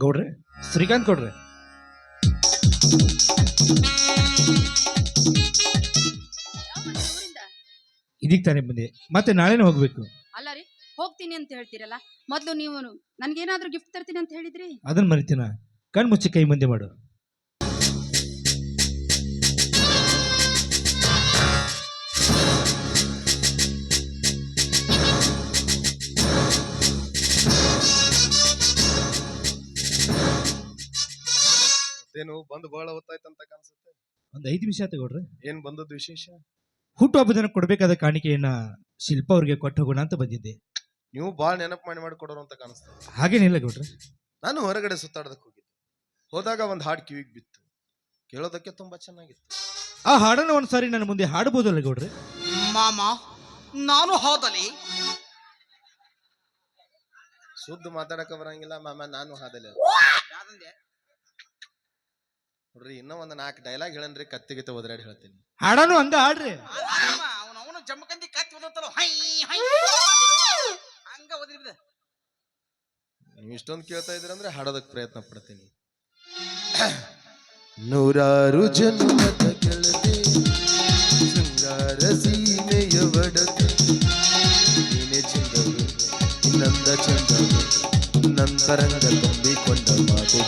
ಗೌಡ್ರೆ ಶ್ರೀಕಾಂತ್ ಗೌಡ್ರೆ. ಇದಕ್ಕೆ ಇದೀಗ ತಾನೇ ಬಂದೆ. ಮತ್ತೆ ನಾಳೆನೇ ಹೋಗ್ಬೇಕು. ಅಲ್ಲ ರೀ ಹೋಗ್ತೀನಿ ಅಂತ ಹೇಳ್ತೀರಲ್ಲ. ಮೊದ್ಲು ನೀವು ನನಗೇನಾದ್ರೂ ಗಿಫ್ಟ್ ತರ್ತೀನಿ ಅಂತ ಹೇಳಿದ್ರಿ? ಅದನ್ನ ಮರಿತೀನ? ಕಣ್ ಮುಚ್ಚಿ ಕೈ ಮುಂದೆ ಮಾಡು. ಏನು ಬಂದು ಬಹಳ ಅಂತ ಕಾಣಿಸುತ್ತೆ ಒಂದು ಐದು ನಿಮಿಷ ತಗೊಳ್ರಿ ಏನ್ ಬಂದದ್ದು ವಿಶೇಷ? ಹುಟ್ಟುಹಬ್ಬದ ಕೊಡಬೇಕಾದ ಕಾಣಿಕೆಯನ್ನ ಶಿಲ್ಪ ಅವ್ರಿಗೆ ಕೊಟ್ಟು ಹೋಗೋಣ ಅಂತ ಬಂದಿದ್ದೆ. ನೀವು ಬಾಳ್ ನೆನಪು ಮಾಡಿ ಮಾಡಿ ಕೊಡೋರು ಅಂತ ಕಾಣಿಸ್ತದೆ ಹಾಗೇನಿಲ್ಲ ಗೌಡ್ರೆ. ನಾನು ಹೊರಗಡೆ ಸುತ್ತಾಡೋದಕ್ಕೆ ಹೋಗಿದ್ದೆ. ಹೋದಾಗ ಒಂದು ಹಾಡು ಕಿವಿಗೆ ಬಿತ್ತು. ಕೇಳೋದಕ್ಕೆ ತುಂಬಾ ಚೆನ್ನಾಗಿತ್ತು. ಆ ಹಾಡನ್ನ ಒಂದ್ಸಾರಿ ನನ್ನ ಮುಂದೆ ಹಾಡಬಹುದಲ್ಲ ಗೌಡ್ರೆ? ಮಾಮ ನಾನು ಹಾದಲಿ ಶುದ್ಧ ಮಾತಾಡಕ ಬರಂಗಿಲ್ಲ ಮಾಮ ನಾನು ಹಾದಲ್ಲ ನೋಡ್ರಿ ಇನ್ನೂ ಒಂದು ನಾಲ್ಕು ಡೈಲಾಗ್ ಹೇಳನ್ರಿ ಕತ್ತಿಗಿತ್ತ ಓದ್ರಾಡಿ ಹೇಳ್ತೀನಿ. ಹಾಡನು ಅಂದ ಹಾಡ್ರಿ. ಅವನು ಅವನು ಜಮ್ಮಕಂದಿ ಕತ್ತಿ ಓದತ್ತಲ್ಲ ಹೈ ಹೈ. ಹಂಗ ಓದಿರ್ಬಿದ ನೀವು ಇಷ್ಟೊಂದು ಕೇಳ್ತಾ ಇದ್ರಂದ್ರೆ ಹಾಡೋದಕ್ಕೆ ಪ್ರಯತ್ನ ಪಡ್ತೀನಿ. ನೂರಾರು ಜನ್ಮದ ಕೆಳಗೆ ಶೃಂಗಾರ ಸೀಮೆಯ ಒಡತೆ ನೀನೆ ಚಂದವು ನಂದ ಚಂದವು ನಂತರಂಗ ತುಂಬಿಕೊಂಡ ಮಾತು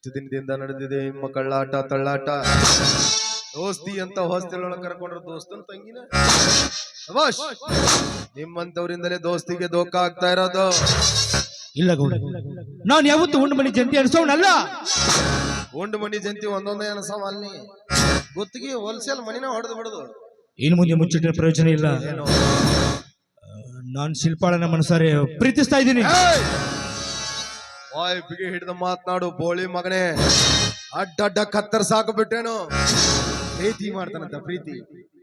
ಎಷ್ಟು ದಿನದಿಂದ ನಡೆದಿದೆ ನಿಮ್ಮ ಕಳ್ಳಾಟ ತಳ್ಳಾಟ? ದೋಸ್ತಿ ಅಂತ ಹೊಸ್ತಿಲೊಳಗೆ ಕರ್ಕೊಂಡ್ರ ದೋಸ್ತನ ತಂಗಿನ? ಶಭಾಷ್ ನಿಮ್ಮಂತವರಿಂದಲೇ ದೋಸ್ತಿಗೆ ದೋಖ ಆಗ್ತಾ ಇರೋದು. ಇಲ್ಲ ಗೌಡ ನಾನು ಯಾವತ್ತು ಉಂಡು ಮನಿ ಜಂತಿ ಅನ್ಸೋಣಲ್ಲ ಉಂಡು ಮನಿ ಜಂತಿ ಒಂದೊಂದೇ ಅನಿಸವ ಅಲ್ಲಿ. ಗೊತ್ತಿಗೆ ಹೋಲ್ಸೇಲ್ ಮನಿನ ಹೊಡೆದು ಬಿಡುದು. ಇನ್ನು ಮುಂದೆ ಮುಚ್ಚಿಟ್ರೆ ಪ್ರಯೋಜನ ಇಲ್ಲ. ನಾನು ಶಿಲ್ಪಾಳನ ಮನಸಾರೆ ಪ್ರೀತಿಸ್ತಾ ಇದ್ದೀನಿ. ವಾಯ್ ಬಿಗಿ ಹಿಡಿದು ಮಾತನಾಡು ಬೋಳಿ ಮಗನೇ. ಅಡ್ಡ ಕತ್ತರ್ ಸಾಕು ಬಿಟ್ಟೇನು? ಪ್ರೀತಿ ಮಾಡ್ತಾನಂತ ಪ್ರೀತಿ.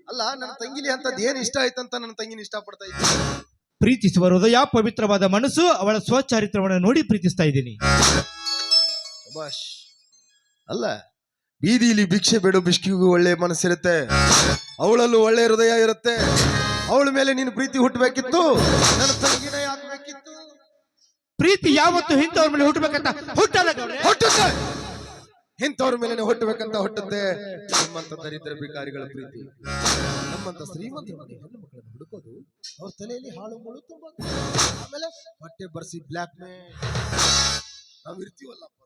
ಅಲ್ಲ ನನ್ನ ತಂಗಿಲಿ ಅಂತದ್ ಏನ್ ಇಷ್ಟ ಆಯ್ತಂತ ನನ್ನ ತಂಗಿನ ಇಷ್ಟ ಪಡ್ತಾ ಇದ್ದೀನಿ. ಪ್ರೀತಿಸುವ ಹೃದಯ ಪವಿತ್ರವಾದ ಮನಸ್ಸು ಅವಳ ಸ್ವಚಾರಿತ್ರವನ್ನು ನೋಡಿ ಪ್ರೀತಿಸ್ತಾ ಇದ್ದೀನಿ. ಅಲ್ಲ ಬೀದಿಲಿ ಭಿಕ್ಷೆ ಬೇಡು ಬಿಷ್ಕಿಗೂ ಒಳ್ಳೆ ಮನಸ್ಸಿರುತ್ತೆ. ಅವಳಲ್ಲೂ ಒಳ್ಳೆ ಹೃದಯ ಇರುತ್ತೆ. ಅವಳ ಮೇಲೆ ನೀನು ಪ್ರೀತಿ ಹುಟ್ಟಬೇಕಿತ್ತು. ನನ್ನ ತಂಗಿನೇ ಯಾಕಬೇಕಿತ್ತು ಪ್ರೀತಿ ಯಾವತ್ತು ಇಂಥವ್ರ ಮೇಲೆ ಹುಟ್ಟಬೇಕಂತ ಹುಟ್ಟಲ್ಲ ಹುಟ್ಟು ಹುಟ್ಟುತ್ತೆ. ಇಂಥವ್ರ ಮೇಲೆ ಹುಟ್ಟಬೇಕಂತ ಹುಟ್ಟುತ್ತೆ. ನಮ್ಮಂತ ದರಿದ್ರ ಭಿಕಾರಿಗಳ ಪ್ರೀತಿ. ನಮ್ಮಂತ ಶ್ರೀಮಂತರ ಮನೆ ಮಕ್ಕಳನ್ನು ಹುಡುಕೋದು ಅವ್ರ ತಲೆಯಲ್ಲಿ ಹಾಳು ಮುಳು ತುಂಬ ಆಮೇಲೆ ಬಟ್ಟೆ ಬರ್ಸಿ ಬ್ಲ್ಯಾಕ್ ಮೇ ನಾವ್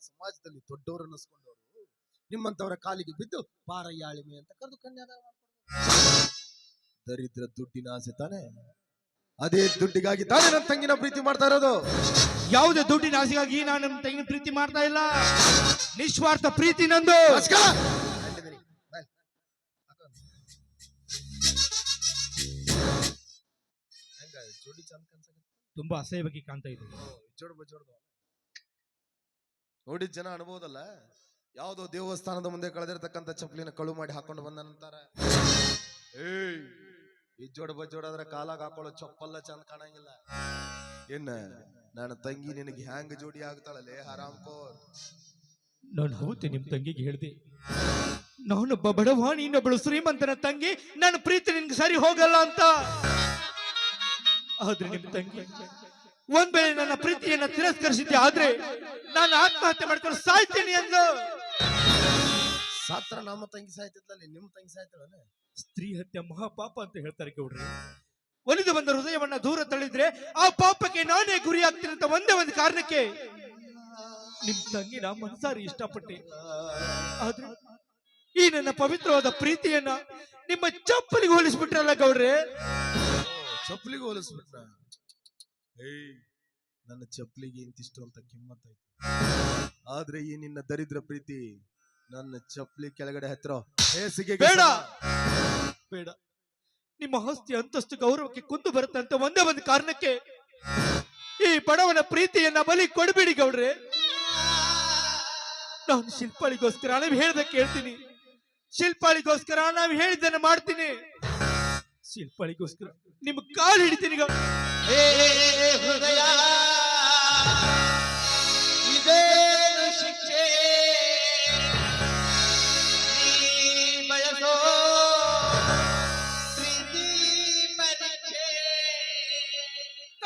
ಸಮಾಜದಲ್ಲಿ ದೊಡ್ಡವರು ನಿಮ್ಮಂತವರ ಕಾಲಿಗೆ ಬಿದ್ದು ಪಾರಯ್ಯಾಳಿಮೆ ಅಂತ ಕರೆದು ಕನ್ಯಾದಾನ ದರಿದ್ರ ದುಡ್ಡಿನ ಆಸೆ ತಾನೆ. ಅದೇ ದುಡ್ಡಿಗಾಗಿ ತಾನೇ ನನ್ನ ತಂಗಿನ ಪ್ರೀತಿ ಮಾಡ್ತಾ ಇರೋದು. ಯಾವುದೇ ದುಡ್ಡಿನ ಆಸೆಗಾಗಿ ನಾನು ನಮ್ಮ ತಂಗಿನ ಪ್ರೀತಿ ಮಾಡ್ತಾ ಇಲ್ಲ. ನಿಸ್ವಾರ್ಥ ಪ್ರೀತಿ ನಂದು. ತುಂಬಾ ಅಸಹ್ಯ ಬಗ್ಗೆ ಜೋಡಿ ಚಂದ ಕನ್ಸಾಕತ್ತ ತುಂಬಾ ಅಸಹ್ಯವಾಗಿ ಕಾಣ್ತಾ ಇದೆ ಜೋಡ್ ನೋಡಿದ ಜನ ಅನ್ಬೋದಲ್ಲ? ಯಾವುದೋ ದೇವಸ್ಥಾನದ ಮುಂದೆ ಕಳೆದಿರ್ತಕ್ಕಂಥ ಚಪ್ಪಲಿನ ಕಳು ಮಾಡಿ ಹಾಕೊಂಡು ಬಂದ ನಂತರ ಏಯ್ ಇಜ್ಜೋಡ್ ಬಜ್ಜೋಡಾದ್ರೆ ಕಾಲಾಗ ಹಾಕೊಳ್ಳೋ ಚಪ್ಪಲ್ಲ ಚಂದ ಕಾಣಂಗಿಲ್ಲ. ಏನ ನನ್ನ ತಂಗಿ ನಿನಗೆ ಹ್ಯಾಂಗ ಜೋಡಿ ಆಗ್ತಾಳಲ್ಲೇ ಆರಾಮ್ ಕೋರ್. ನಾನು ಹೌದು ನಿಮ್ ತಂಗಿಗೆ ಹೇಳ್ದೆ. ನಾನೊಬ್ಬ ಬಡವ ಇನ್ನೊಬ್ಬಳು ಶ್ರೀಮಂತನ ತಂಗಿ. ನನ್ನ ಪ್ರೀತಿ ನಿನ್ಗೆ ಸರಿ ಹೋಗಲ್ಲ ಅಂತ. ಆದ್ರೆ ನಿಮ್ ತಂಗಿ ಒಂದ್ ವೇಳೆ ನನ್ನ ಪ್ರೀತಿಯನ್ನ ತಿರಸ್ಕರಿಸಿದ್ದೆ ಆದ್ರೆ ನಾನು ಆತ್ಮಹತ್ಯೆ ಮಾಡ್ಕೊಂಡು ಸಾಯ್ತೀನಿ ಎಂದು ಸಾತ್ರ ನಮ್ಮ ತಂಗಿ ಸಾಯ್ತಿದ್ಲಲ್ಲಿ ನಿಮ್ ತಂಗಿ ಸಾಯ್ತಾಳನೆ ಸ್ತ್ರೀ ಹತ್ಯೆ ಮಹಾಪಾಪ ಅಂತ ಹೇಳ್ತಾರೆ ಗೌಡ್ರೆ. ಒಲಿದು ಬಂದ ಹೃದಯವನ್ನ ದೂರ ತಳ್ಳಿದ್ರೆ ಆ ಪಾಪಕ್ಕೆ ನಾನೇ ಗುರಿ ಆಗ್ತೀನಿ ಅಂತ ಒಂದೇ ಒಂದು ಕಾರಣಕ್ಕೆ. ನಿಮ್ ತಂಗಿ ನಾ ಮನ್ಸಾರಿ ಇಷ್ಟಪಟ್ಟೆ. ಆದ್ರೆ ಈ ನನ್ನ ಪವಿತ್ರವಾದ ಪ್ರೀತಿಯನ್ನ ನಿಮ್ಮ ಚಪ್ಪಲಿಗೆ ಹೋಲಿಸ್ಬಿಟ್ರಲ್ಲ ಗೌಡ್ರೆ. ಚಪ್ಪಲಿಗೆ ಹೋಲಿಸ್ಬಿಟ್ರ? ಏಯ್ ನನ್ನ ಚಪ್ಪಲಿಗೆ ಇಂತಿಷ್ಟು ಅಂತ ಕಿಮ್ಮತ್ ಐತಿ ಆದ್ರೆ ಈ ನಿನ್ನ ದರಿದ್ರ ಪ್ರೀತಿ ನನ್ನ ಚಪ್ಪಲಿ ಕೆಳಗಡೆ ಹತ್ರ ಹೇಸಿಗೆ ಬೇಡ. ಬೇಡ. ನಿಮ್ಮ ಆಸ್ತಿ ಅಂತಸ್ತು ಗೌರವಕ್ಕೆ ಕುಂದು ಬರುತ್ತೆ ಅಂತ ಒಂದೇ ಒಂದು ಕಾರಣಕ್ಕೆ ಈ ಬಡವನ ಪ್ರೀತಿಯನ್ನ ಬಲಿ ಕೊಡಬೇಡಿ ಗೌಡ್ರೆ. ನಾನು ಶಿಲ್ಪಾಳಿಗೋಸ್ಕರ ನಾವು ಹೇಳ್ದ ಕೇಳ್ತೀನಿ ಶಿಲ್ಪಾಳಿಗೋಸ್ಕರ ನಾವು ಹೇಳಿದ್ದನ್ನ ಮಾಡ್ತೀನಿ. ಶಿಲ್ಪಾಳಿಗೋಸ್ಕರ ನಿಮ್ ಕಾಲು ಹಿಡಿತೀನಿ ಗೌ-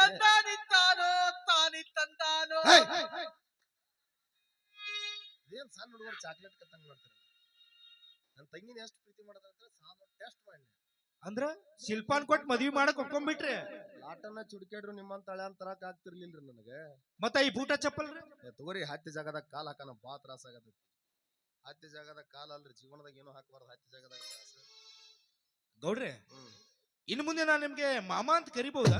ಪ್ರೀತಿ ಪರೀಕ್ಷೆ ತಂದಾನಿ! ಏನ್ ಸಣ್ಣ ಹುಡುಗರು ಚಾಕ್ಲೇಟ್ ಕತ್ತಂಗ್ ಮಾಡ್ತಾರಲ್ಲ ನನ್ನ ತಂಗಿನ ಎಷ್ಟು ಪ್ರೀತಿ ಮಾಡದ ಅಂತ ಸಾಲ ಟೆಸ್ಟ್ ಮಾಡಿ ಅಂದ್ರ ಶಿಲ್ಪಾನ್ ಕೊಟ್ಟು ಮದ್ವಿ ಮಾಡಕ್ ಒಪ್ಕೊಂಡ್ಬಿಟ್ರಿ ಆಟನ ಚುಡ್ಕೇಡ್ರು ನಿಮ್ಮಂತ ಹಳೆ ಅಂತ ತರಕ್ ಆಗ್ತಿರ್ಲಿಲ್ರಿ ನನಗೆ. ಮತ್ತ ಈ ಬೂಟ ಚಪ್ಪಲ್ ತಗೋರಿ ಹತ್ತಿ ಜಾಗದಾಗ ಕಾಲ್ ಹಾಕನ ಬಾ ತ್ರಾಸ ಆಗತೈತಿ. ಹತ್ತಿ ಜಾಗದಾಗ ಕಾಲ್ ಅಲ್ರಿ ಜೀವನದಾಗ ಏನು ಹಾಕಬಾರ್ದು ಹತ್ತಿ ಜಾಗದಾಗ ಗೌಡ್ರೆ ಇನ್ ಇನ್ನು ಮುಂದೆ ನಾನು ನಿಮ್ಗೆ ಮಾಮಾ ಅಂತ ಕರಿಬಹುದಾ?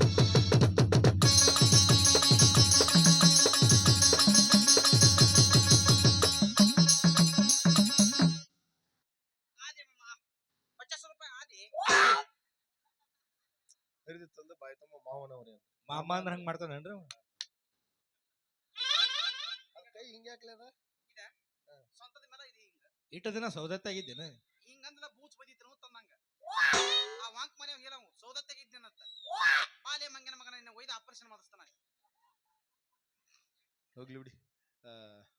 ತಂದು ಬಾಯಿ ತುಂಬ ಮಾವನವ್ರಿ ಅಂತ. ಮಾಮ ಅಂದ್ರ ಹಂಗ ಮಾಡ್ತಾನೇನ್ರಿ ಅವ? ಅದ್ ಕೈ ಹಿಂಗೆ ಹಾಕ್ಲಿ ಅದ. ಸ್ವಂತದ ಮೇಲೆ ಇದೆ ಹಿಂಗ. ಇಟ್ಟ ದಿನ ಸೌದತ್ತಾಗಿದ್ದೇನ ಹಿಂಗಂದ್ರ ಬೂಚ್ ಬದಿದ್ರು ತಂದಂಗ ಆ ವಾಂಕ್ ಮನೆ ಹೇಳ ಸೌದತ್ತಾಗಿದ್ದೇನಂತ ಬಾಲೆ ಮಂಗನ ಮಗನ ನಿನ್ನ ಒಯ್ದು ಆಪರೇಷನ್ ಮಾಡಿಸ್ತಾನ ಹೋಗ್ಲಿ ಬಿಡಿ. ಆ,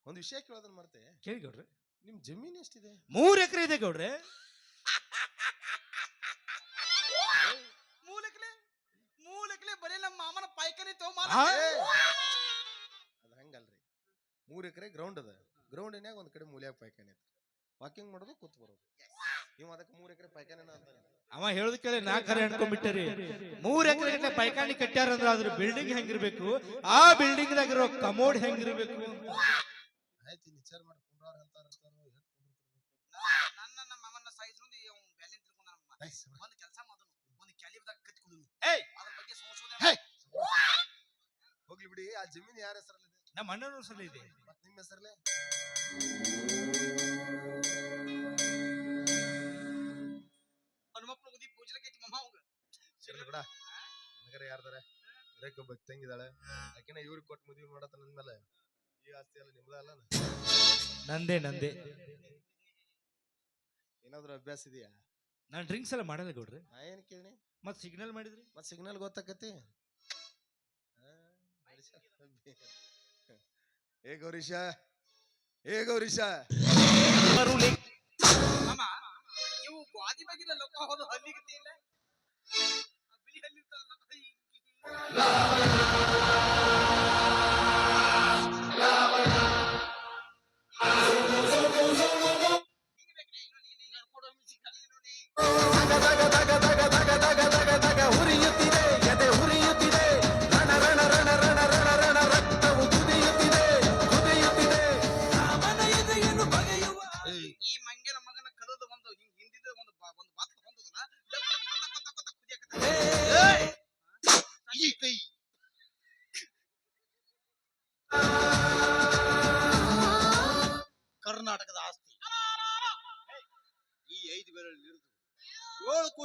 ಒಂದ್ ವಿಷಯ ಕೇಳೋದನ್ನ ಮರ್ತೆ. ಕೇಳಿ ಗೌಡ್ರೆ. ನಿಮ್ ಜಮೀನ್ ಎಷ್ಟಿದೆ? ಮೂರ್ ಎಕರೆ ಇದೆ ಗೌಡ್ರೆ. ಬರೀ ನಮ್ಮ ಮಾಮನ ಪಾಯ್ಕನಿ ಆ? ಅದ ಹಂಗಲ್ರಿ ಮೂರ್ ಎಕರೆ ಗ್ರೌಂಡ್ ಅದ ಗ್ರೌಂಡಿನ್ಯಾಗ ಒಂದ್ ಕಡೆ ಮೂಲ್ಯಾಗ ಪಾಯ್ಕನಿ ಐತಿ ವಾಕಿಂಗ್ ಮಾಡೋದು ಕೂತ್ ಬರೋದು ನೀವು ಅದಕ್ಕೆ ಮೂರ್ ಎಕರೆ ಪಾಯ್ಕಾನೆ ಅವ ಹೇಳುದ್ ಕೇಳಿ ನಾ ಕರೆ ಅನ್ಕೊಂಡ್ಬಿಟ್ಟರಿ ಮೂರ್ ಎಕರೆ ಪೈಕಾನಿ ಕಟ್ಟ್ಯಾರ ಅಂದ್ರ ಅದ್ರ ಬಿಲ್ಡಿಂಗ್ ಹೆಂಗಿರ್ಬೇಕು ಆ ಬಿಲ್ಡಿಂಗ್ ದಾಗ ಇರೋ ಕಮೋಡ್ ಹೆಂಗಿರ್ಬೇಕು ಆಯ್ತು ವಿಚಾರ ಮಾಡಿ ಕುಂಡ್ರಾರ್ ಅಂತಾರ ನನ್ನ ನಮ್ಮ ಮಾಮನ ಸೈಜ್ ಅವ್ನು ತಿಳ್ಕೊಂಡ ಜಮೀನ್ ಯಾರ ಹೆಸರಲ್ಲಿದೆ ನಮ್ಮ ಅಣ್ಣನ ಹೆಸರಲ್ಲಿ ಇದೆ. ಮತ್ ನಿಮ್ಮ ಹೆಸರಲ್ಲೇ? ಹನುಮಪ್ಪನ ಉದಿ ಪೂಜಲಕ್ಕೆ ಐತಿ ಮಮ್ಮ ಅವಂಗ ಇರ್ಲಿ ಬಿಡ. ನನಗರ ಯಾರ್ದಾರ? ಇರಕ್ಕೆ ಒಬ್ಬ ತಂಗಿದಾಳೆ. ಯಾಕೆನ ಇವ್ರಿಗೆ ಕೊಟ್ಟು ಮದುವೆ ಮಾಡತ್ತ ನನ್ಮೇಲೆ ಈ ಆಸ್ತಿ ಎಲ್ಲ ನಿಮ್ದ ಅಲ್ಲ ನಂದೇ ನಂದೇ. ಏನಾದ್ರು ಅಭ್ಯಾಸ ಇದೆಯಾ? ನಾನು ಡ್ರಿಂಕ್ಸ್ ಎಲ್ಲ ಮಾಡಲ್ಲ ಗೌಡ್ರಿ. ನಾ ಏನ್ ಕೇಳಿ ಮತ್ ಸಿಗ್ನಲ್ ಮಾಡಿದ್ರಿ? ಮತ್ ಸಿಗ್ನಲ್ ಗೊತ್ತಾಕತಿ. ಏ ಗೌರೀಶ ಏ ಗೌರೀಶ. ಅಮ್ಮ ಇವು ಗಾದಿ ಬಗಿನ ಲೋಕ ಹೋದ ಹಲ್ಲಿಗೆ ಬಿಳಿ ಹಲ್ಲಿ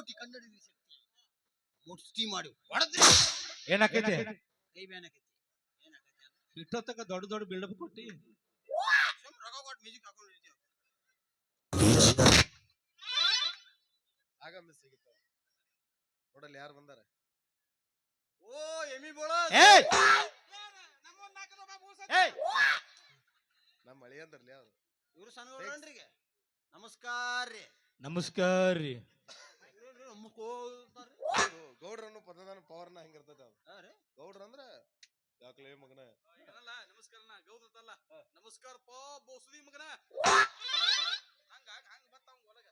ಕೋಟಿ ಕನ್ನಡಿಗರ ಶಕ್ತಿ. ಮುಷ್ಟಿ ಮಾಡಿ. ಹೊಡೆದ್ರೆ ಏನಾಕೈತೆ? ಕೈ ಬ್ಯಾನಕೈತಿ ಏನಾಕೈತಿ ಅಂದ್ರೆ? ಇಟ್ಟೊತ್ತಕ ದೊಡ್ಡ ದೊಡ್ಡ ಬಿಲ್ಡಪ್ ಕೊಟ್ಟಿ. ಸುಮ್ ರೊಕ್ಕ ಕೊಟ್ಟು ಮ್ಯೂಸಿಕ್ ಹಾಕೊಂಡು ಇರ್ತೀವಿ ಆಗ ಮಿಸ್ ಸಿಗುತ್ತಾವ ನೋಡಲ್ಲಿ ಯಾರು ಬಂದಾರ? ಓ ಎಮಿ ಬೋಳ. ಏಯ್! ನಮ್ಮ ಇವ್ರು ಸಣ್ಣ ನಮಸ್ಕಾರ ರೀ ನಮಸ್ಕಾರ ರೀ ನಮಸ್ಕಾರ ಗೌಡ್ರ ಅನ್ನೋ ಪದದಾನ ಪವರ್ನ ಹೆಂಗಿರ್ತದ ಅದು. ಹಾ ರೀ? ಗೌಡ್ರ ಅಂದ್ರೆ ಯಾಕಲೇ ಮಗನ. ಏನಲ್ಲ ನಮಸ್ಕಾರ ತಲ್ಲ. ನಮಸ್ಕಾರ ಪಾ ಬೋಸುದಿ ಮಗನ. ಹಂಗ ಹಂಗ ಬರ್ತಾವ ಒಳಗ.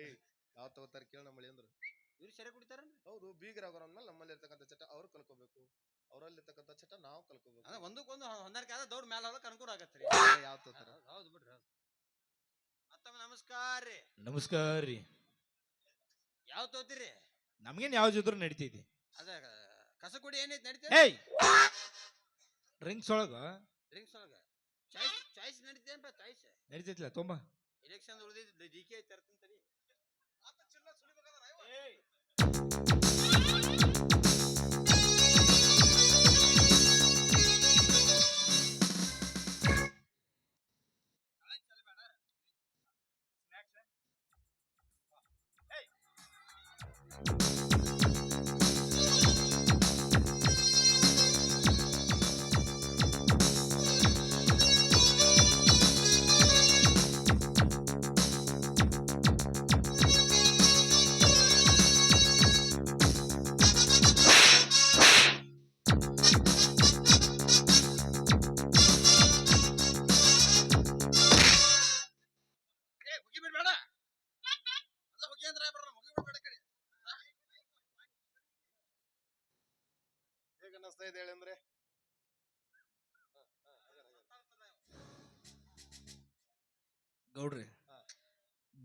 ಏಯ್ ಯಾವ ತಗೋತಾರ ಕೇಳ ನಮ್ಮ ಮಳಿ ಅಂದ್ರ. ಇವ್ರು ಸೆರೆ ಕುಡಿತಾರ ಹೌದು ಬೀಗರಾಗೋರ್ ಅಂದ್ಮೇಲೆ ನಮ್ಮಲ್ಲಿ ಇರ್ತಕ್ಕಂಥ ಚಟ ಅವ್ರು ಕಲ್ಕೋಬೇಕು. ಅವರಲ್ಲಿ ಇರ್ತಕ್ಕಂಥ ಚಟ ನಾವು ಕಲ್ಕೋಬೇಕು. ಅಂದ್ರೆ ಒಂದಕ್ಕೊಂದು ಹೊಂದಾಣಿಕೆ ಆದ ದೌಡ್ ಮ್ಯಾಲ ಹೋಗಕ್ ಅನುಕೂಲ ಆಗತ್ತರಿ ಯಾವ ತಗೋತಾರ? ಹೌದು ಬಿಡ್ರಿ ಹೌದು. ಮತ್ತೊಮ್ಮೆ ನಮಸ್ಕಾರ ರೀ ನಮಸ್ಕಾರ ರೀ ಯಾವ ತೋತಿರಿ ನಮ್ಗೇನ್ ಯಾವ ಇದ್ರು ನಡಿತೈತಿ. ಅದ ಕಸಕುಡಿ ಏನೈತಿ ನಡೀತೇವೆ ಏಯ್! ಡ್ರಿಂಕ್ಸ್ ಒಳಗ? ಡ್ರಿಂಕ್ಸ್ ಒಳಗ. ಚಾಯ್ಸ್ ಚಾಯ್ಸ್ ನಡೀತೇನಪ್ಪ ಚಾಯ್ಸ್. ನಡಿತೈತಿಲ್ಲ ತುಂಬಾ. ಎಲೆಕ್ಷನ್ ಉಳಿದಿದ್ದು ಡಿ ಕೆ ತರ್ತೀನಿ.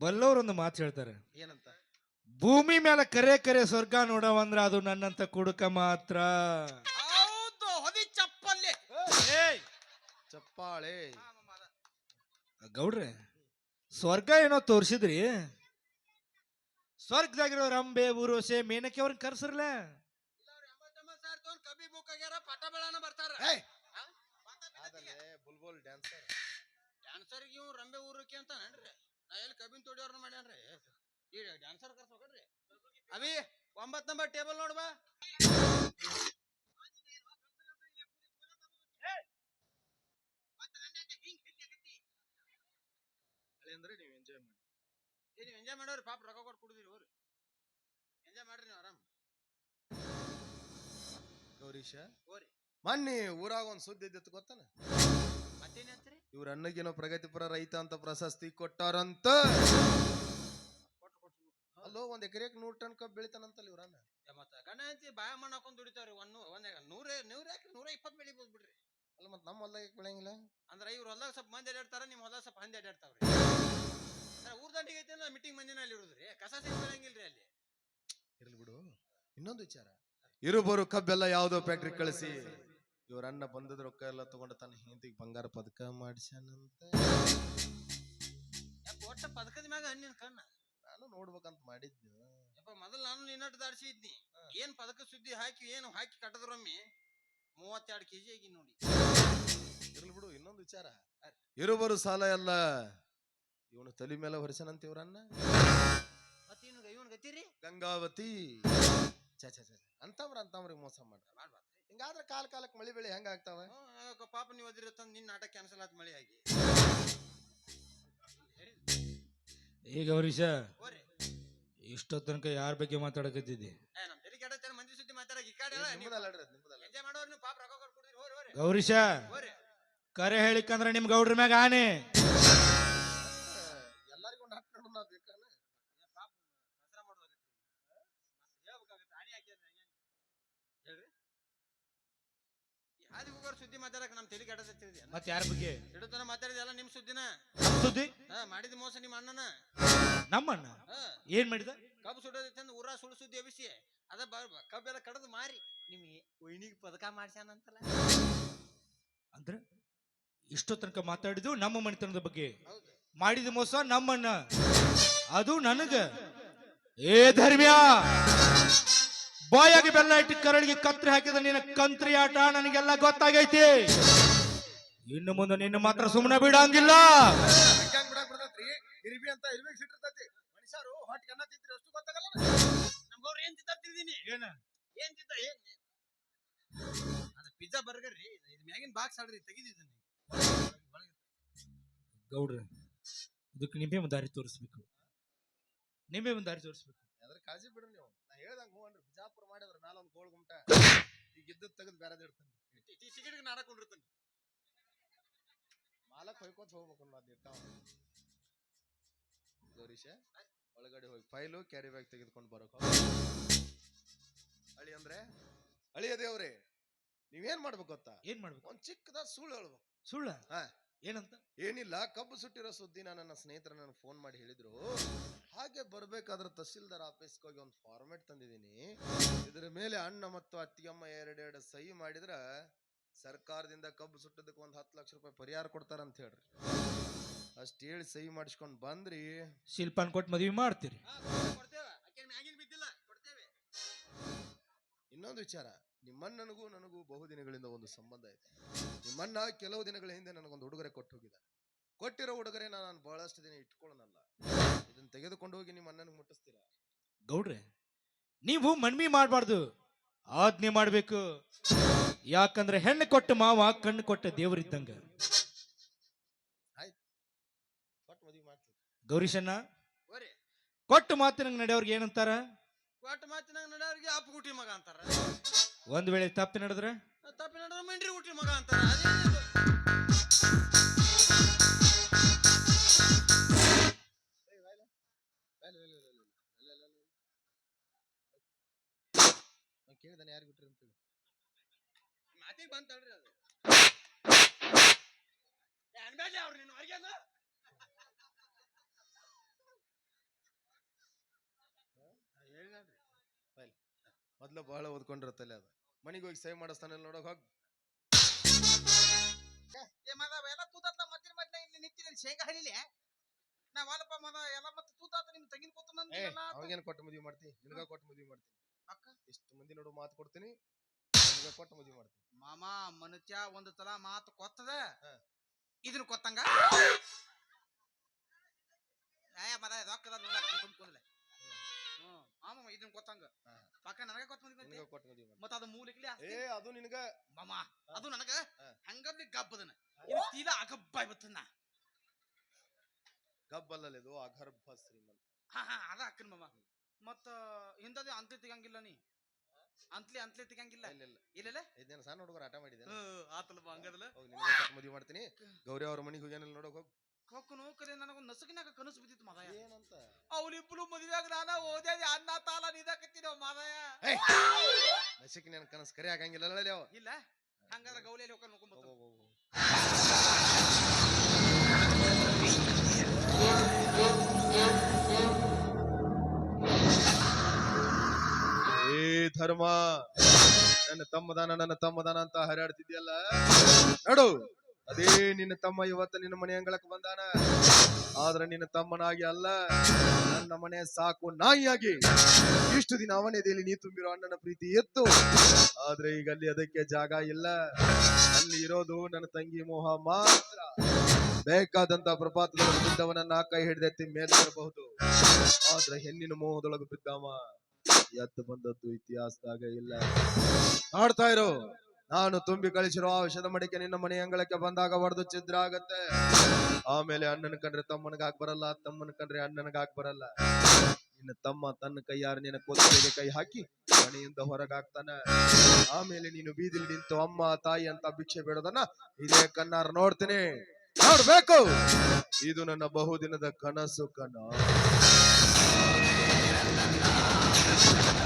ಬಲ್ಲವರೊಂದು ಮಾತು ಹೇಳ್ತಾರೆ. ಏನಂತ? ಭೂಮಿ ಮೇಲೆ ಕರೆ ಕರೆ ಸ್ವರ್ಗ ನೋಡವಂದ್ರ ಅದು ನನ್ನಂತ ಕುಡುಕ ಮಾತ್ರ. ಹೌದು ಹೊದಿ ಚಪ್ಪಲ್ಲಿ. ಚಪ್ಪಾಳೆ. ಗೌಡ್ರೆ ಸ್ವರ್ಗ ಏನೋ ತೋರಿಸಿದ್ರಿ? ಸ್ವರ್ಗದಾಗಿರೋ ರಂಬೆ ಊರ್ವಶೆ ಮೇನಕ್ಕೆ ಅವ್ರನ್ನ ಕರ್ಸರ್ಲೇ? ಕಬಿ ಬುಕ್ ಆಗ್ಯಾರ ಪಟ ಬೆಳನ ಬರ್ತಾರ. ಬುಲ್ಬುಲ್ ಡ್ಯಾನ್ಸರ್. ಡ್ಯಾನ್ಸರ್ಗೆ ಇವ್ ರಂಬೆ ಊರಕ್ಕೆ ಅಂತ ನಡ್ರಿ. ಎಲ್ಲಿ ಕಬಿನ್ ತೋಡಿಯವ್ರನ್ನ ಮಾಡ್ಯಾನ್ರಿ? ಈ ಡ್ಯಾನ್ಸರ್ ಕರ್ಸ್ಬೇಕನ್ರಿ? ಅವಿ ಒಂಬತ್ ನಂಬರ್ ಟೇಬಲ್ ನೋಡ್ಬಾ ಅಂದ್ರೆ ನೀವು ಎಂಜಾಯ್ ಮಾಡಿ. ಏ ನೀವು ಎಂಜಾಯ್ ಮಾಡೋರಿ ಪಾಪ ರೊಕ್ಕ ಕೊಟ್ಟು ಕುಡಿದಿರಿ ಹೋರಿ ಎಂಜಾಯ್ ಮಾಡ್ರಿ ನೀವು ಆರಾಮ್. ಗೌರೀಶ ಹೋರಿ ಮೊನ್ನೆ ಊರಾಗ ಒಂದ್ ಸುದ್ದಿ ಇದ್ದಿತ್ತು ಗೊತ್ತಾನ? ಇವ್ರ ಅಣ್ಣಗೇನೋ ಪ್ರಗತಿಪರ ರೈತ ಅಂತ ಪ್ರಶಸ್ತಿ ಕೊಟ್ಟಾರಂತ. ಕೊಟ್ಟು ಕೊಟ್ಟು ಅಲ್ಲೋ ಒಂದ್ ಎಕರೆಕ್ ನೂರ್ ಟನ್ ಕಬ್ಬು ಬೆಳಿತಾನಂತಲ್ಲ ಇವ್ರ ಅಣ್ಣ. ಮತ್ತ ಗಂಡ ಬಾಯ ಮಣ್ಣು ಹಾಕೊಂಡ್ ದುಡಿತಾವ್ರಿ ಒಂದ್ ಒಂದ್ ನೂರ ನೂರ ಯಾಕೆ ನೂರ ಇಪ್ಪತ್ತು ಬೆಳಿಬೋದು ಬಿಡ್ರಿ. ಅಲ್ಲ ಮತ್ತೆ ನಮ್ಮ ಹೊಲ್ದಾಗ ಯಾಕೆ ಬೆಳೆಯಂಗಿಲ್ಲ? ಅಂದ್ರೆ ಇವ್ರ ಹೊಲ್ದಾಗ ಸ್ವಲ್ಪ ಮಂದಿ ಅಡ್ಯಾಡ್ತಾರ ನಿಮ್ಮ ಹೊಲ್ದಾಗ ಸ್ವಲ್ಪ ಹಂದಿ ಅಡ್ಯಾಡ್ತಾವ್ರಿ. ಅಂದ್ರೆ ಊರ್ ದಂಡಿಗೆ ಐತಿ ಅಂದ್ರೆ ಮೀಟಿಂಗ್ ಮಂದಿನ ಅಲ್ಲಿ ಇರುದ್ರಿ ಕಸ ಸಿಗ್ ಅಲ್ಲಿ. ಇರ್ಲಿ ಬಿಡು. ಇನ್ನೊಂದು ವಿಚಾರ. ಇರುಬರು ಕಬ್ಬೆಲ್ಲ ಯಾವುದೋ ಫ್ಯಾಕ್ಟ್ರಿ ಕಳಿಸಿ. ಇವ್ರ ಅಣ್ಣ ಬಂದದ ರೊಕ್ಕ ಎಲ್ಲ ತಗೊಂಡ ತನ್ನ ಹೆಂಡತಿಗೆ ಬಂಗಾರ ಪದಕ ಮಾಡಿಸ್ಯಾನಂತ. ಒಟ್ಟ ಪದಕದ ಮ್ಯಾಗ ಅಣ್ಣಿನ ಕಣ್ಣ. ನಾನು ನೋಡ್ಬೇಕಂತ ಮಾಡಿದ್ದು. ಯಪ್ಪ ಮೊದಲು ನಾನು ನಿನ್ನಟ್ಟು ದಾಡ್ಸಿ ಇದ್ನಿ. ಏನ್ ಪದಕ ಸುದ್ದಿ ಹಾಕಿ ಏನು ಹಾಕಿ ಕಟ್ಟದ್ರೊಮ್ಮೆ? ಮೂವತ್ತೆರಡು ಕೆಜಿ ಆಗಿ ನೋಡಿ. ಇರ್ಲಿ ಬಿಡು ಇನ್ನೊಂದು ವಿಚಾರ. ಇರುವರು ಸಾಲ ಎಲ್ಲ ಇವನು ತಲೆ ಮೇಲೆ ಹೊರಿಸನಂತ ಇವ್ರನ್ನ ಮತ್ತೆ ಇವ್ನು ಇವನ್ ಗತಿರಿ ಗಂಗಾವತಿ. ಚ ಚ ಚ ಅಂತವ್ರ ಅಂತವ್ರಿಗೆ ಮೋಸ ಮಾಡ್ತಾರೆ ಮಾಡ್ಬಾರ್ದು. ಹಿಂಗಾದ್ರೆ ಕಾಲ ಕಾಲಕ್ಕೆ ಮಳಿ ಬೆಳೆ ಹೆಂಗ ಆಗ್ತಾವ? ಹ್ಮ್, ಪಾಪ ನೀವು ಅದ್ರ ನಿನ್ನ ಆಟ ಕ್ಯಾನ್ಸಲ್ ಆತ್ ಮಳೆ ಆಗಿ. ಈಗ ಗೌರೀಶ ಹೋರಿ. ಇಷ್ಟೋ ತನಕ ಯಾರ ಬಗ್ಗೆ ಮಾತಾಡಕತ್ತಿದ್ದಿ? ಏ ನಮ್ ತಲೆ ಕೆಡತ್ತೆ ಮಂದಿ ಸುದ್ದಿ ಮಾತಾಡಕ್ ಈ ಕಡೆ ನಿಮ್ಮದಲ್ಲ ಅಡ್ರಿ ಅದ್ ನಿಮ್ಮದಲ್ಲ ಎಂಜಾಯ್ ಮಾಡೋರು ನೀವು ಪಾಪ ರೊಕ್ಕ ಕೊಟ್ಟು ಕುಡಿದ್ರಿ ಹೋರಿ ಹೋರಿ. ಗೌರೀಶ ಹೋರಿ. ಕರೆ ಹೇಳಿಕಂದ್ರ ನಿಮ್ ಗೌಡ್ರ ಮ್ಯಾಗ ಆನೆ. ಸುದ್ದಿ ಮಾತಾಡಕ್ ನಮ್ ತಲೆ ಕೆಡತ್ತೆ ಮತ್ತೆ ಯಾರ ಬಗ್ಗೆ? ಇಡತನ ಮಾತಾಡಿದೆಲ್ಲ ನಿಮ್ ಸುದ್ದಿನ? ಸುದ್ದಿ? ಹಾ ಮಾಡಿದ ಮೋಸ ನಿಮ್ಮ ಅಣ್ಣನ? ನಮ್ಮಣ್ಣ? ಏನ್ ಮಾಡಿದ? ಕಬ್ಬು ಸುಡೋದೈತೆ ಊರ ಸುಳ್ಳು ಸುದ್ದಿ ಎಬಿಸಿ ಅದ ಕಬ್ಬೆಲ್ಲ ಕಡದು ಮಾರಿ. ನಿಮ್ಗೆ ಒಯ್ನಿಗೆ ಪದಕ ಮಾಡ್ಸ್ಯಾನಂತಲ್ಲ. ಅಂದ್ರ ಇಷ್ಟೋ ತನಕ ಮಾತಾಡಿದ್ದು ನಮ್ಮ ಮನೆತನದ ಬಗ್ಗೆ. ಮಾಡಿದ ಮೋಸ ನಮ್ಮಣ್ಣ. ಅದು ನನಗ. ಏ ಧರ್ಮ್ಯ! ಬಾಯಾಗಿ ಬೆಲ್ಲ ಇಟ್ಟು ಕರಳಿಗೆ ಕತ್ರಿ ಹಾಕಿದ ನಿನ್ನ ಕಂತ್ರಿ ಆಟ ನನಗೆಲ್ಲ ಗೊತ್ತಾಗೈತಿ. ಇನ್ನು ಮುಂದೆ ನಿನ್ನ ಮಾತ್ರ ಸುಮ್ಮನೆ ಬಿಡಂಗಿಲ್ಲ. ಹೆಂಗ್ ಬಿಡಕ್ ಬರ್ತೈತ್ರಿ ಇರ್ಬಿ ಅಂತ ಇರ್ಬೇಕು ಸಿಟ್ಟಿರ್ತೈತಿ ಮನುಷ್ಯರು ಹೊಟ್ಟಿಗೆ ಅನ್ನ ತಿಂತ್ರಿ ಅಷ್ಟು ಗೊತ್ತಾಗಲ್ಲ ನಮ್ಗವ್ರು ಏನ್? ತಿಂತ ತಿಂದಿನಿ ಏನ ಏನ್ ತಿಂತ ಏನ್ ಅದು ಪಿಜ್ಜಾ ಬರ್ಗರ್ ರೀ. ಇದು ಮ್ಯಾಗಿನ ಬಾಕ್ಸ್ ಆಡ್ರಿ ತೆಗಿದಿದ್ದೀನಿ ಗೌಡ್ರ ಇದಕ್ಕೆ ನಿಂಬೆ ಒಂದು ದಾರಿ ತೋರಿಸ್ಬೇಕು. ನಿಂಬೆ ಒಂದು ದಾರಿ ತೋರಿಸ್ಬೇಕು. ಕಾಜಿ ಕಾಳಜಿ ಬಿಡ್ರಿ ನೀವು. ನಾ ಹೇಳ್ದಂಗ ಹ್ಞೂ ಅನ್ರಿ ಬಿಜಾಪುರ ಮಾಡಿದ್ರ ಮ್ಯಾಲ ಒಂದ್ ಗೋಳ್ ಗುಮ್ಟ ಈಗ ಇದ್ದದ್ ತೆಗೆದು ಬೇರೆದ್ ಇಡ್ತಾನೆ. ಸಿಗಡಿಗೆ ನಾಡಕೊಂಡಿರ್ತಾನೆ ಮಾಲಕ್ ಹೊಯ್ಕೋತ ಹೋಗ್ಬೇಕು ಅನ್ನೋದು ಇರ್ತಾವ ಗೌರೀಶ ಒಳಗಡೆ ಹೋಗಿ ಫೈಲು ಕ್ಯಾರಿ ಬ್ಯಾಗ್ ತೆಗೆದುಕೊಂಡು ಬರೋಕ ಅಳಿ ಅಂದ್ರೆ ಅಳಿಯ ಅದೇವ್ರಿ ನೀವೇನ್ ಮಾಡ್ಬೇಕು ಗೊತ್ತಾ? ಏನ್ ಮಾಡ್ಬೇಕು? ಒಂದ್ ಚಿಕ್ಕದ ಸುಳ್ಳು ಹೇಳ್ಬೇಕು. ಸುಳ್ಳ? ಹಾ. ಏನಂತ? ಏನಿಲ್ಲ ಕಬ್ಬು ಸುಟ್ಟಿರೋ ಸುದ್ದಿನ ನನ್ನ ಸ್ನೇಹಿತರ ನನಗೆ ಫೋನ್ ಮಾಡಿ ಹೇಳಿದ್ರು. ಹಾಗೆ ಬರ್ಬೇಕಾದ್ರೆ ತಹಸೀಲ್ದಾರ್ ಆಫೀಸ್ಗೆ ಹೋಗಿ ಒಂದು ಫಾರ್ಮೆಟ್ ತಂದಿದ್ದೀನಿ. ಇದರ ಮೇಲೆ ಅಣ್ಣ ಮತ್ತು ಅತ್ತಿಗೆಮ್ಮ ಎರಡೆರಡು ಸಹಿ ಮಾಡಿದ್ರೆ ಸರ್ಕಾರದಿಂದ ಕಬ್ಬು ಸುಟ್ಟದಕ್ಕೆ ಒಂದು ಹತ್ತು ಲಕ್ಷ ರೂಪಾಯಿ ಪರಿಹಾರ ಕೊಡ್ತಾರಂತ ಹೇಳ್ರಿ. ಅಷ್ಟು ಹೇಳಿ ಸಹಿ ಮಾಡಿಸ್ಕೊಂಡ್ ಬಂದ್ರಿ. ಶಿಲ್ಪನ್ ಕೊಟ್ಟು ಮದುವೆ ಮಾಡ್ತೀರಿ. ಕೊಡ್ತೇವೆ ಆಕೆ ಮ್ಯಾಗಿನ ಬಿದ್ದಿಲ್ಲ ಕೊಡ್ತೇವೆ. ಇನ್ನೊಂದು ವಿಚಾರ ನಿಮ್ಮನ್ನ ನನಗೂ ನನಗೂ ಬಹುದಿನಗಳಿಂದ ಒಂದು ಸಂಬಂಧ ಇದೆ. ನಿಮ್ಮನ್ನ ಕೆಲವು ದಿನಗಳ ಹಿಂದೆ ನನಗೊಂದು ಉಡುಗೊರೆ ಕೊಟ್ಟು ಹೋಗಿದ್ದಾರೆ. ಕೊಟ್ಟಿರೋ ಉಡುಗೊರೆನ ನಾನು ಬಹಳಷ್ಟು ದಿನ ಇಟ್ಕೊಳ್ಳೋನಲ್ಲ. ಇದನ್ನ ತೆಗೆದುಕೊಂಡು ಹೋಗಿ ನಿಮ್ಮ ಅಣ್ಣನಿಗೆ ಮುಟ್ಟಿಸ್ತೀರಾ? ಗೌಡ್ರೆ ನೀವು ಮನ್ಮಿ ಮಾಡಬಾರ್ದು. ಆಜ್ಞೆ ಮಾಡ್ಬೇಕು. ಯಾಕಂದ್ರೆ ಹೆಣ್ಣು ಕೊಟ್ಟ ಮಾವ ಕಣ್ಣು ಕೊಟ್ಟ ದೇವರಿದ್ದಂಗ. ಕೊಟ್ಟು ಮದುವೆ ಮಾಡ್ತೀವಿ. ಗೌರೀಶಣ್ಣ ಓರಿ ಕೊಟ್ಟು ಮಾತಿನಂಗ್ ನಡೆಯವ್ರಿಗೆ ಏನಂತಾರ? ಕೊಟ್ಟು ಮಾತಿನಾಗ ನಡೆಯವ್ರಿಗೆ ಅಪ್ಪ ಗುಟಿ ಮಗ ಅಂತಾರ. ಒಂದ್ ವೇಳೆ ತಪ್ಪಿ ನಡೆದ್ರೆ? ತಪ್ಪಿ ನಡೆದ್ರೆ ಮಂಡ್ರಿ ಗುಟಿ ಮಗ ಅಂತಾರ. ಅದೇನಿದು? ಮಾತಿಗೆ ಬಂತಲ್ರಿ ಅದು. ಅವ್ರು ನಿನ್ನ ಹೊರಗೆ ಅಂದ ಹೇಳಿದ್ರಿ ಮೊದ್ಲು ಬಹಳ ಓದ್ಕೊಂಡಿರತ್ತಲ್ಲ ಅದು. ಮನಿಗೆ ಹೋಗಿ ಸೇವ್ ಮಾಡಿಸ್ತಾನೆ ನೋಡಕ್ ಹೋಗ್. ಏ ಮದ ಎಲ್ಲ ತೂತಾತ ಮತ್ತಿನ ಮದ್ಲ ಇಲ್ಲಿ ಶೇಂಗಾ ನಾ ವಾಲಪ್ಪ ಮದ ಎಲ್ಲ ಮತ್ತೆ ತೂತಾತ ನಿಮ್ ತಂಗಿನ ಕೂತು ಏ ನಂದಿಲ್ಲ ಅವಾಗೇನ್ ಕೊಟ್ಟು ಮದ್ವಿ ಮಾಡ್ತಿ? ನಿನಗ ಕೊಟ್ಟು ಮದ್ವಿ ಮಾಡ್ತೀನಿ. ಅಕ್ಕ? ಇಷ್ಟು ಮಂದಿ ನೋಡು ಮಾತು ಕೊಡ್ತೀನಿ. ನಿನಗ ಕೊಟ್ಟು ಮದ್ವಿ ಮಾಡ್ತೀನಿ ಮಾಮ ಮನುಷ್ಯ ಒಂದು ತಲ ಮಾತು ಕೊತ್ತದ. ಇದನ್ನ ಕೊತ್ತಂಗ? ಏ ಮದ ರೊಕ್ಕದ ನೋಡಕ್ ತುಂಬ್ಕೊಂಡ್ಲೆ ಹ್ಮ್ ಮಾಮ ಇದನ್ನ ಕೊತ್ತಂಗ. ಪಕ್ಕ ನನಗೆ ಕೊತ್ತ ಮಂದಿ ನಿನಗ ಕೊಟ್ಟು ಮದ್ವಿ ಮಾಡ್ತೀನಿ ಮತ್ತ ಅದು ಮೂಲಿಕ್ಲಿ ಏ ಅದು ನಿನಗ ಮಾಮ ಅದು ನನಗ ಹಾ. ಹಂಗಬ್ಲಿ ಗಬ್ಬದನ. ಇದು ಅಗಬ್ಬ ಇವತ್ತನ್ನ ಗಬ್ಬಲ್ಲಲ್ಲ ಇದು ಅಗರ್ಭ ಶ್ರೀಮಂತ. ಹಾ ಹಾ ಅದ ಅಕ್ಕನ್ ಮಾಮ. ಮತ್ತ ಹಿಂದದ ಅಂತ ತೆಗಂಗಿಲ್ಲ ನೀ. ಅಂತ್ಲಿ ಅಂತ್ಲಿ ತೆಗಂಗಿಲ್ಲ ಇಲ್ಲ ಇಲ್ಲ. ಇದೇನು ಸಣ್ಣ ಹುಡುಗರು ಆಟ ಮಾಡಿದೆ ಆತಲ್ಪ ಹಂಗದಲ್ಲ. ಮದುವೆ ಮಾಡ್ತೀನಿ. ಗೌರಿ ಅವ್ರ ಮನೆಗೆ ಹೋಗ್ಯಾನಲ್ಲ ನೋಡಕ್ ಹೋಗ್. ಕೊಕ್ಕನು ಕರೆ ನನಗೊಂದು ನಸುಕಿನಾಗ ಕನಸು ಬಿದ್ದಿತ್ತು ಮಾದಯ ಏನಂತ? ಅವಳಿಬ್ರು ಮದುವೆಯಾಗ ನಾನ ಓದೇ ಅನ್ನ ತಾಲ ನಿದಕತ್ತೀನೋ ಮಾದಯ ನಸುಕಿನ ಕನಸು ಕರೆ ಆಗಂಗಿಲ್ಲ ಇಲ್ಲ. ಹಂಗಾದ್ರೆ ಗೌಲಿಯಲ್ಲಿ ಹೋಗಿ ನೋಡ್ಕೊಂಡ್ ಧರ್ಮ. ನನ್ನ ತಮ್ಮದಾನ ನನ್ನ ತಮ್ಮದಾನ ಅಂತ ಹರಿಯಾಡ್ತಿದ್ಯಲ್ಲ ನಡು, ಅದೇ ನಿನ್ನ ತಮ್ಮ ಇವತ್ತು ನಿನ್ನ ಮನೆ ಅಂಗಳಕ್ಕೆ ಬಂದಾನ. ಆದ್ರೆ ನಿನ್ನ ತಮ್ಮನಾಗಿ ಅಲ್ಲ, ನನ್ನ ಮನೆ ಸಾಕು ನಾಯಿಯಾಗಿ. ಇಷ್ಟು ದಿನ ಅವನೇದಿಯಲ್ಲಿ ನೀ ತುಂಬಿರೋ ಅಣ್ಣನ ಪ್ರೀತಿ ಎತ್ತು. ಆದ್ರೆ ಈಗ ಅಲ್ಲಿ ಅದಕ್ಕೆ ಜಾಗ ಇಲ್ಲ. ಅಲ್ಲಿ ಇರೋದು ನನ್ನ ತಂಗಿ ಮೋಹ ಮಾತ್ರ. ಬೇಕಾದಂತ ಪ್ರಪಾತದೊಳಗೆ ಬಿದ್ದವನನ್ನ ಕೈ ಹಿಡಿದೆತ್ತಿ ಮೇಲೆ ಬರಬಹುದು ಆದ್ರೆ ಹೆಣ್ಣಿನ ಮೋಹದೊಳಗೆ ಬಿದ್ದವ. ಎದ್ದು ಬಂದದ್ದು ಇತಿಹಾಸದಾಗ ಇಲ್ಲ. ನೋಡ್ತಾ ಇರು, ನಾನು ತುಂಬಿ ಕಳಿಸಿರೋ ಔಷಧ ಮಡಿಕೆ ನಿನ್ನ ಮನೆ ಅಂಗಳಕ್ಕೆ ಬಂದಾಗ ಹೊಡೆದು ಛಿದ್ರ ಆಗತ್ತೆ. ಆಮೇಲೆ ಅಣ್ಣನ ಕಂಡ್ರೆ ತಮ್ಮನಿಗಾಗ್ ಬರಲ್ಲ, ತಮ್ಮನ ಕಂಡ್ರೆ ಅಣ್ಣನಿಗಾಗ್ ಬರಲ್ಲ. ನಿನ್ನ ತಮ್ಮ ತನ್ನ ಕೈಯಾರ ನಿನ್ನ ಕೂದಲಿಗೆ ಕೈ ಹಾಕಿ ಮನೆಯಿಂದ ಹೊರಗಾಗ್ತಾನೆ ಆಮೇಲೆ ನೀನು ಬೀದಿಲಿ ನಿಂತು ಅಮ್ಮ, ತಾಯಿ ಅಂತ ಭಿಕ್ಷೆ ಬೇಡೋದನ್ನ ಇದೇ ಕಣ್ಣಾರ ನೋಡ್ತೀನಿ. ನೋಡ್ಬೇಕು, ಇದು ನನ್ನ ಬಹುದಿನದ ಕನಸು ಕಣ. places.